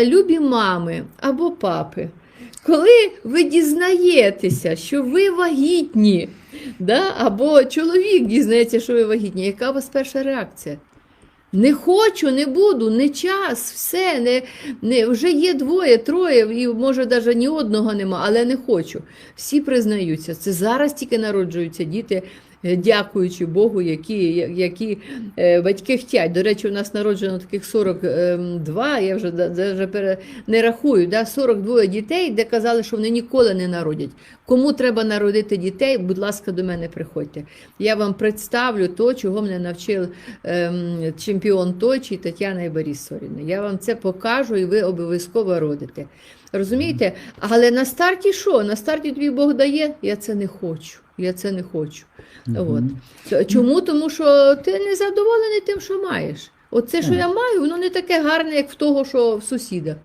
Любі мами або папи, коли ви дізнаєтеся, що ви вагітні, да? або чоловік дізнається, що ви вагітні, яка у вас перша реакція? Не хочу, не буду, не час, все, не, не, вже є двоє, троє, і може навіть ні одного нема, але не хочу. Всі признаються, це зараз тільки народжуються діти, дякуючи Богу, які, які е, батьки хтять. До речі, у нас народжено таких 42, я вже, вже пере- не рахую, да, 42 дітей, де казали, що вони ніколи не народять. Кому треба народити дітей, будь ласка, до мене приходьте. Я вам представлю то, чого мене навчив ем, чемпіон точі Тетяна Ібарісорівна. Я вам це покажу, і ви обов'язково родите. Розумієте? Але на старті що? На старті тобі Бог дає, я це не хочу. Я це не хочу. От. Чому? Тому що ти не задоволений тим, що маєш. Оце, що я маю, воно не таке гарне, як в того, що в сусіда.